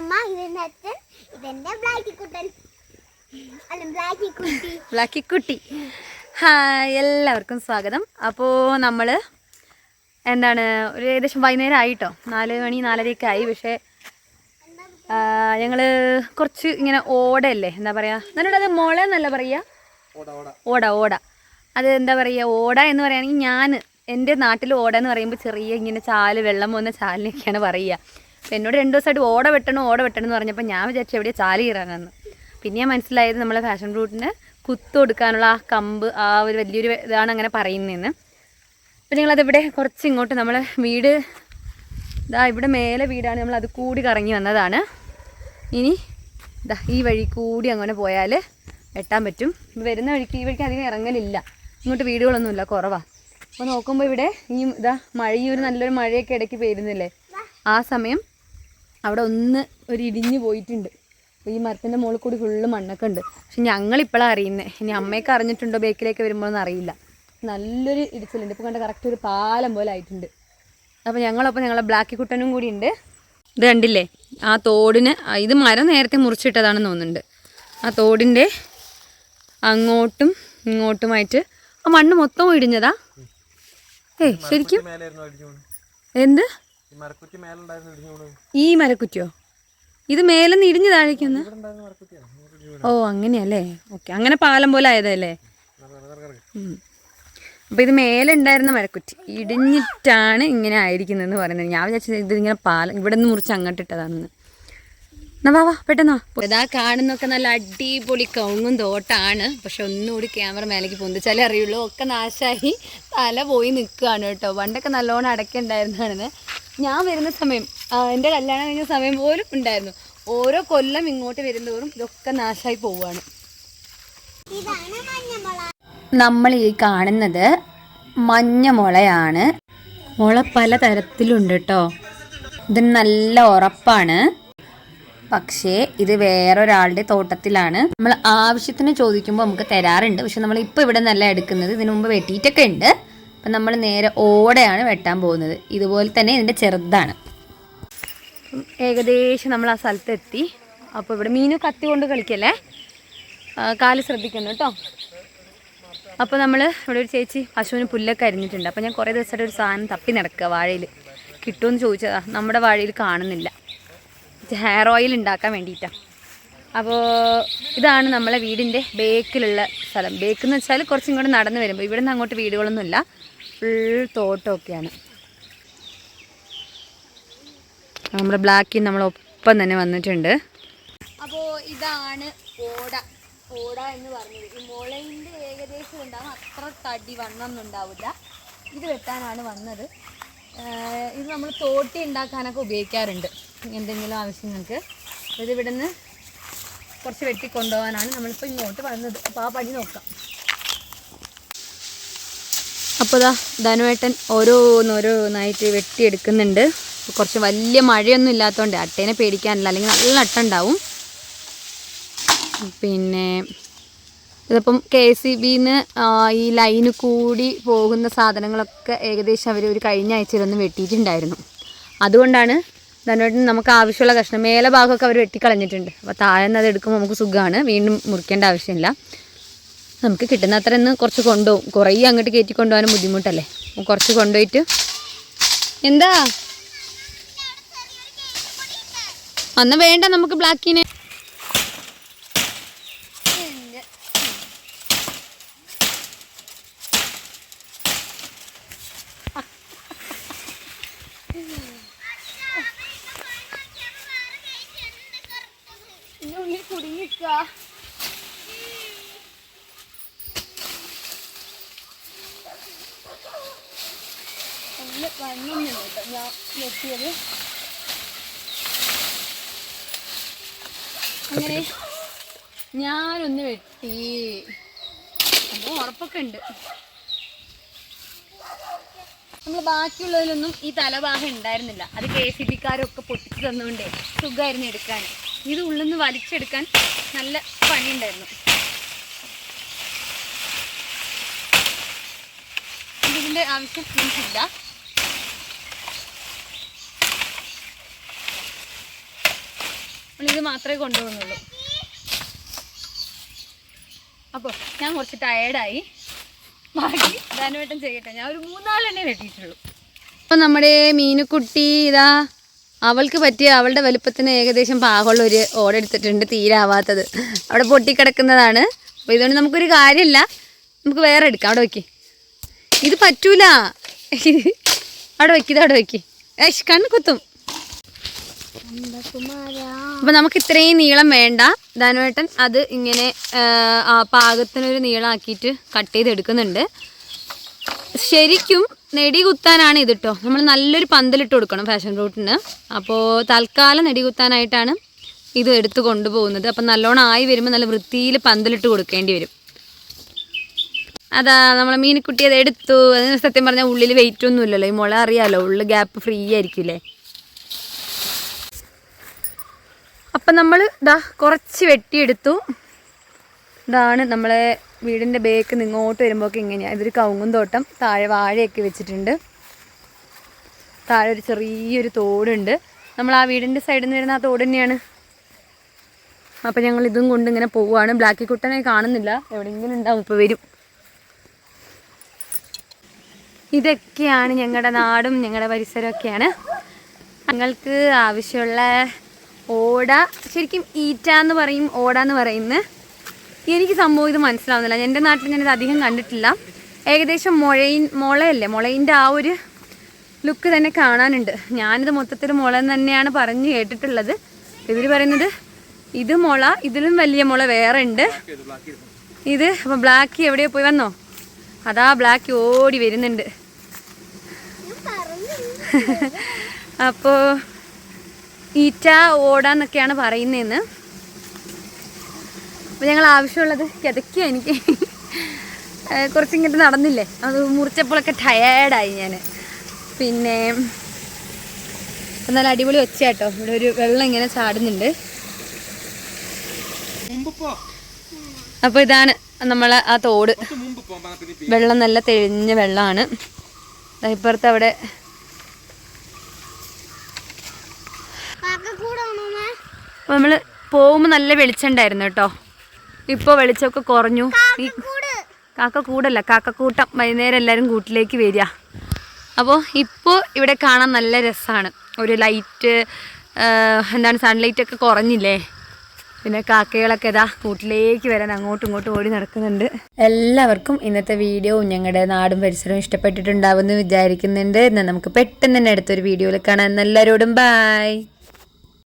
അമ്മ ഇതെന്റെ അച്ഛൻ ഇതെന്റെ ബ്ലാക്കി കുട്ടൻ അല്ല ബ്ലാക്കി കുട്ടി ബ്ലാക്കിക്കുട്ടി. ഹായ് എല്ലാവർക്കും സ്വാഗതം. അപ്പോൾ നമ്മൾ എന്താണ് ഒരു ഏകദേശം വൈകുന്നേരം ആയിട്ടോ? നാല് മണി നാലരയൊക്കെ ആയി. പക്ഷേ ഞങ്ങൾ കുറച്ച് ഇങ്ങനെ ഓടയല്ലേ? എന്താ പറയുക എന്നിട്ട് അത് മുള എന്നല്ല പറയുക ഓട ഓട. അത് എന്താ പറയുക ഓട എന്ന് പറയുകയാണെങ്കിൽ ഞാൻ എന്റെ നാട്ടിൽ ഓട എന്ന് പറയുമ്പോൾ ചെറിയ ഇങ്ങനെ ചാൽ വെള്ളം പോകുന്ന ചാലിനൊക്കെയാണ് പറയുക. എന്നോട് രണ്ട് ദിവസമായിട്ട് ഓട വെട്ടണം ഓട വെട്ടണം എന്ന് പറഞ്ഞപ്പോൾ ഞാൻ വിചാരിച്ചു എവിടെ ചാലി കീറാനെന്ന് പിന്നെ മനസ്സിലായത് നമ്മളെ ഫാഷൻ ഫ്രൂട്ടിന് കുത്തു കൊടുക്കാനുള്ള ആ കമ്പ് ആ ഒരു വലിയൊരു ഇതാണ് അങ്ങനെ പറയുന്നതെന്ന് അപ്പം ഞങ്ങളതിവിടെ കുറച്ച് ഇങ്ങോട്ട് നമ്മൾ വീട് ഇതാ ഇവിടെ മേലെ വീടാണ് നമ്മൾ അത് കൂടി കറങ്ങി വന്നതാണ്. ഇനി ഇതാ ഈ വഴി കൂടി അങ്ങനെ പോയാൽ വെട്ടാൻ പറ്റും. വരുന്ന വഴിക്ക് ഈ വഴിക്ക് അധികം ഇറങ്ങലില്ല. ഇങ്ങോട്ട് വീടുകളൊന്നുമില്ല കുറവാണ് അപ്പോൾ നോക്കുമ്പോൾ ഇവിടെ ഈ ഇതാ മഴ ഒരു നല്ലൊരു മഴയൊക്കെ ഇടയ്ക്ക് പെയ്യുന്നില്ലേ? ആ സമയം അവിടെ ഒന്ന് ഒരു ഇടിഞ്ഞു പോയിട്ടുണ്ട്. അപ്പോൾ ഈ മരത്തിന്റെ മുകളിൽ കൂടി ഫുള്ള് മണ്ണൊക്കെ ഉണ്ട്. പക്ഷെ ഞങ്ങളിപ്പോഴാണ് അറിയുന്നത് ഇനി അമ്മയൊക്കെ അറിഞ്ഞിട്ടുണ്ടോ ബേക്കിലേക്ക് വരുമ്പോഴൊന്നും അറിയില്ല. നല്ലൊരു ഇടിച്ചിലുണ്ട്. ഇപ്പോൾ കണ്ട കറക്റ്റ് ഒരു പാലം പോലെ ആയിട്ടുണ്ട്. അപ്പോൾ ഞങ്ങളൊപ്പം ഞങ്ങളെ ബ്ലാക്കി കുട്ടനും കൂടി ഉണ്ട്. ഇത് കണ്ടില്ലേ? ആ തോടിന് ഇത് മരം നേരത്തെ മുറിച്ചിട്ടതാണെന്ന് തോന്നുന്നുണ്ട്. ആ തോടിന്റെ അങ്ങോട്ടും ഇങ്ങോട്ടുമായിട്ട് ആ മണ്ണ് മൊത്തം ഇടിഞ്ഞതാ. ഏയ് ശരിക്കും? എന്ത്? ഈ മരക്കുറ്റിയോ? ഇത് മേലെ നിന്ന് ഇടിഞ്ഞ് താഴേക്കൊന്ന് ഓ അങ്ങനെയല്ലേ? ഓക്കെ. അങ്ങനെ പാലം പോലെ ആയതല്ലേ. അപ്പോൾ ഇത് മേലെ ഉണ്ടായിരുന്ന മരക്കുറ്റി. ഇടിഞ്ഞിട്ടാണ് ഇങ്ങനെ ആയിരിക്കുന്നതെന്ന് പറയുന്നത്. ഞാൻ വിചാരിച്ചത് ഇത് ഇങ്ങനെ പാലം ഇവിടെ നിന്ന് മുറിച്ച് അങ്ങോട്ട് ഇട്ടതാണെന്ന്. എന്നാ വാ വാ ഇതാ കാണുന്നൊക്കെ നല്ല അടിപൊളി കൗങ്ങും തോട്ടാണ്. പക്ഷെ ഒന്നുകൂടി ക്യാമറ മേലേക്ക് പൊന്തിച്ചാലേ അറിയുള്ളൂ. ഒക്കെ നാശമായി തല പോയി നിൽക്കുകയാണ് കേട്ടോ. പണ്ടൊക്കെ നല്ലോണം അടയ്ക്കുണ്ടായിരുന്നതാണ് ഞാൻ വരുന്ന സമയം എന്റെ കല്യാണം കഴിഞ്ഞ സമയം പോലും ഉണ്ടായിരുന്നു. ഓരോ കൊല്ലം ഇങ്ങോട്ട് വരുന്നതോറും ഇതൊക്കെ നാശമായി പോവുകയാണ്. നമ്മൾ ഈ കാണുന്നത് മഞ്ഞ മുളയാണ്. മുള പല തരത്തിലുണ്ട് കേട്ടോ ഇത് നല്ല ഉറപ്പാണ്. പക്ഷേ ഇത് വേറൊരാളുടെ തോട്ടത്തിലാണ്. നമ്മൾ ആവശ്യത്തിന് ചോദിക്കുമ്പോൾ നമുക്ക് തരാറുണ്ട്. പക്ഷെ നമ്മൾ ഇപ്പോൾ ഇവിടെ നല്ല എടുക്കുന്നത്. ഇതിനു മുമ്പ് വെട്ടിയിട്ടൊക്കെ ഉണ്ട്. അപ്പം നമ്മൾ നേരെ ഓടെയാണ് വെട്ടാൻ പോകുന്നത്. ഇതുപോലെ തന്നെ ഇതിന്റെ ചെറുതാണ്. ഏകദേശം നമ്മൾ ആ സ്ഥലത്തെത്തി. അപ്പോൾ ഇവിടെ മീനു കത്തി കൊണ്ട് കളിക്കല്ലേ? കാൽ ശ്രദ്ധിക്കണം കേട്ടോ. അപ്പോൾ നമ്മൾ ഇവിടെ ഒരു ചേച്ചി പശുവിന് പുല്ലൊക്കെ അരിഞ്ഞിട്ടുണ്ട്. അപ്പോൾ ഞാൻ കുറേ ദിവസമായിട്ട് ഒരു സാധനം തപ്പി നടക്കുക വാഴയിൽ. കിട്ടുമെന്ന് ചോദിച്ചതാ. നമ്മുടെ വാഴയിൽ കാണുന്നില്ല. ഹെയർ ഓയിൽ ഉണ്ടാക്കാൻ വേണ്ടിയിട്ടാണ് അപ്പോൾ ഇതാണ് നമ്മളെ വീടിന്റെ ബേക്കിലുള്ള സ്ഥലം. ബേക്ക് എന്ന് വെച്ചാൽ കുറച്ചും കൂടെ നടന്ന് വരുമ്പോൾ ഇവിടെ നിന്ന് അങ്ങോട്ട് വീടുകളൊന്നുമില്ല. ഫുൾ തോട്ടമൊക്കെയാണ്. നമ്മുടെ ബ്ലാക്കിൽ നമ്മളൊപ്പം തന്നെ വന്നിട്ടുണ്ട്. അപ്പോൾ ഇതാണ് ഓട. ഓട എന്ന് പറഞ്ഞത്. ഈ മുളയിന്റെ ഏകദേശം ഉണ്ടാകും അത്ര തടി വണ്ണമൊന്നും ഇത് വെട്ടാനാണ് വന്നത്. ഇത് നമ്മൾ തോട്ടി ഉണ്ടാക്കാനൊക്കെ ഉപയോഗിക്കാറുണ്ട്. എന്തെങ്കിലും ആവശ്യങ്ങൾക്ക്. ഇത് ഇവിടുന്ന് കുറച്ച് വെട്ടിക്കൊണ്ടുപോകാനാണ് നമ്മളിപ്പോൾ ഇങ്ങോട്ട് വന്നത്. അപ്പോൾ ആ പടി നോക്കാം. അപ്പോൾ ഇതാ ധനുവേട്ടൻ ഓരോന്നോരോന്നായിട്ട് വെട്ടിയെടുക്കുന്നുണ്ട്. കുറച്ച് വലിയ മഴയൊന്നും ഇല്ലാത്തതുകൊണ്ട് അട്ടേനെ പേടിക്കാനില്ല. അല്ലെങ്കിൽ നല്ല അട്ട ഉണ്ടാവും പിന്നെ ഇതിപ്പം കെ സി ബിന്ന് ഈ ലൈന് കൂടി പോകുന്ന സാധനങ്ങളൊക്കെ ഏകദേശം അവർ ഒരു കഴിഞ്ഞ ആഴ്ചയിലൊന്ന് വെട്ടിയിട്ടുണ്ടായിരുന്നു. അതുകൊണ്ടാണ് ധനുവേട്ടൻ നമുക്ക് ആവശ്യമുള്ള കഷ്ണം മേലെ ഭാഗമൊക്കെ അവർ വെട്ടിക്കളഞ്ഞിട്ടുണ്ട്. അപ്പോൾ താഴെ നിന്ന് അത് എടുക്കുമ്പോൾ നമുക്ക് സുഖമാണ്. വീണ്ടും മുറിക്കേണ്ട ആവശ്യമില്ല. നമുക്ക് കിട്ടുന്ന അത്ര ഒന്ന് കുറച്ച് കൊണ്ടുപോകും. കുറേ അങ്ങോട്ട് കയറ്റി കൊണ്ടുപോകാനും ബുദ്ധിമുട്ടല്ലേ? കുറച്ച് കൊണ്ടുപോയിട്ട്. എന്താ? അന്ന് വേണ്ട നമുക്ക് ബ്ലാക്കിനെ. കുടുങ്ങിക്ക. കേട്ടോ. ഞാൻ ഞെട്ടിയത്. അങ്ങനെ ഞാനൊന്ന് വെട്ടി. അപ്പോൾ ഉറപ്പൊക്കെ ഉണ്ട്. നമ്മൾ ബാക്കിയുള്ളതിലൊന്നും ഈ തലഭാഗം ഉണ്ടായിരുന്നില്ല. അത് കെ സി ബിക്കാരൊക്കെ പൊട്ടിച്ച് തന്നുകൊണ്ടേ സുഖമായിരുന്നു എടുക്കാൻ. ഇത് ഉള്ളിൽ നിന്ന് വലിച്ചെടുക്കാൻ നല്ല പണിയുണ്ടായിരുന്നു. ഇതിന്റെ ആവശ്യം എനിക്കില്ല. ഇത് മാത്രമേ കൊണ്ടുപോകുന്നുള്ളൂ. അപ്പോൾ ഞാൻ കുറച്ച് ടയേർഡായി ബാക്കി ധാനവട്ടം ചെയ്യട്ടെ. ഞാൻ ഒരു മൂന്നാലെണ്ണേ വെട്ടിയിട്ടുള്ളൂ. അപ്പോൾ നമ്മുടെ മീനുക്കുട്ടി ഇതാ അവൾക്ക് പറ്റിയ അവളുടെ വലുപ്പത്തിന് ഏകദേശം പാകമുള്ള ഒരു ഓടെടുത്തിട്ടുണ്ട് തീരാവാത്തത്. അവിടെ പൊട്ടിക്കിടക്കുന്നതാണ്. അപ്പോൾ ഇതുകൊണ്ട് നമുക്കൊരു കാര്യമില്ല. നമുക്ക് വേറെ എടുക്കാം. അവിടെ വയ്ക്കി ഇത് പറ്റൂല. അവിടെ വയ്ക്കി ഇത് അവിടെ വയ്ക്കി ഏഷ് കണ്ണ് കുത്തും. അപ്പം നമുക്ക് ഇത്രയും നീളം വേണ്ട. ധനുവേട്ടൻ അത് ഇങ്ങനെ പാകത്തിനൊരു നീളമാക്കിയിട്ട് കട്ട് ചെയ്തെടുക്കുന്നുണ്ട്. ശരിക്കും നെടി കുത്താനാണ് ഇത് നമ്മൾ നല്ലൊരു പന്തലിട്ട് കൊടുക്കണം ഫാഷൻ റൂട്ടിന്. അപ്പോൾ തൽക്കാലം നെടി കുത്താനായിട്ടാണ് ഇത് എടുത്ത് കൊണ്ടുപോകുന്നത്. അപ്പം നല്ലോണം ആയി വരുമ്പോൾ നല്ല വൃത്തിയിൽ പന്തലിട്ട് കൊടുക്കേണ്ടി വരും. അതാ നമ്മളെ മീനിക്കുട്ടി അത് എടുത്തു. അതിന് സത്യം പറഞ്ഞാൽ ഉള്ളിൽ വെയിറ്റ് ഒന്നും ഇല്ലല്ലോ ഈ മുള അറിയാമല്ലോ ഉള്ളിൽ ഗ്യാപ്പ് ഫ്രീ ആയിരിക്കില്ലേ? അപ്പം നമ്മൾ ഇതാ കുറച്ച് വെട്ടിയെടുത്തു. ഇതാണ് നമ്മളെ വീടിന്റെ ബേക്ക് നിങ്ങോട്ട് വരുമ്പോൾ ഇങ്ങനെയാണ് ഇതൊരു കവുങ്ങും തോട്ടം താഴെ വാഴയൊക്കെ വെച്ചിട്ടുണ്ട്. താഴെ ഒരു ചെറിയൊരു തോടുണ്ട്. നമ്മൾ ആ വീടിന്റെ സൈഡിൽ നിന്ന് വരുന്ന ആ തോട് തന്നെയാണ്. അപ്പം ഞങ്ങൾ ഇതും കൊണ്ട് ഇങ്ങനെ പോവുകയാണ് ബ്ലാക്കി കുട്ടനെ കാണുന്നില്ല. എവിടെയെങ്കിലും ഉണ്ടാവും ഇപ്പോൾ വരും. ഇതൊക്കെയാണ് ഞങ്ങളുടെ നാടും ഞങ്ങളുടെ പരിസരമൊക്കെയാണ്. ഞങ്ങൾക്ക് ആവശ്യമുള്ള ഓട ശരിക്കും ഈറ്റ എന്ന് പറയും ഓട എന്ന് പറയുന്നത്. എനിക്ക് സംഭവം ഇത് മനസ്സിലാവുന്നില്ല. എന്റെ നാട്ടിൽ ഞാനിത് അധികം കണ്ടിട്ടില്ല. ഏകദേശം മുഴയിൻ മുളയല്ലേ? മുളയിന്റെ ആ ഒരു ലുക്ക് തന്നെ കാണാനുണ്ട്. ഞാനിത് മൊത്തത്തിൽ മുള എന്ന് തന്നെയാണ് പറഞ്ഞ് കേട്ടിട്ടുള്ളത്. ഇവർ പറയുന്നത് ഇത് മുള ഇതിലും വലിയ മുള വേറെ ഉണ്ട്. ഇത് അപ്പോൾ ബ്ലാക്ക് എവിടെയോ പോയി വന്നോ? അതാ ബ്ലാക്ക് ഓടി വരുന്നുണ്ട്. അപ്പോൾ ഈറ്റ ഓടാന്നൊക്കെയാണ് പറയുന്നതെന്ന്. അപ്പോൾ ഞങ്ങൾ ആവശ്യമുള്ളത് കിതയ്ക്കുക എനിക്ക്. കുറച്ചിങ്ങോട്ട് നടന്നില്ലേ? അത് മുറിച്ചപ്പോഴൊക്കെ ടയേർഡായി ഞാൻ പിന്നെ നല്ല അടിപൊളി വെച്ച കേട്ടോ ഇവിടെ ഒരു വെള്ളം ഇങ്ങനെ ചാടുന്നുണ്ട്. അപ്പോൾ ഇതാണ് നമ്മളെ ആ തോട്. വെള്ളം നല്ല തെളിഞ്ഞ വെള്ളമാണ്. ഇപ്പുറത്ത് അവിടെ നമ്മൾ പോകുമ്പോൾ നല്ല വെളിച്ചമുണ്ടായിരുന്നു കേട്ടോ. ഇപ്പോൾ വെളിച്ചമൊക്കെ കുറഞ്ഞു. കാക്ക കൂടല്ല കാക്കക്കൂട്ടം. വൈകുന്നേരം എല്ലാവരും കൂട്ടിലേക്ക് വരിക. അപ്പോൾ ഇപ്പോൾ ഇവിടെ കാണാൻ നല്ല രസമാണ് ഒരു ലൈറ്റ് എന്താണ് സൺലൈറ്റ് ഒക്കെ കുറഞ്ഞില്ലേ? പിന്നെ കാക്കകളൊക്കെ ഇതാ കൂട്ടിലേക്ക് വരാൻ അങ്ങോട്ടും ഇങ്ങോട്ടും ഓടി നടക്കുന്നുണ്ട്. എല്ലാവർക്കും ഇന്നത്തെ വീഡിയോ ഞങ്ങളുടെ നാടും പരിസരവും ഇഷ്ടപ്പെട്ടിട്ടുണ്ടാവുമെന്ന് വിചാരിക്കുന്നുണ്ട്. എന്നാൽ നമുക്ക് പെട്ടെന്ന് തന്നെ അടുത്തൊരു വീഡിയോയിൽ കാണാൻ എല്ലാവരോടും ബായ്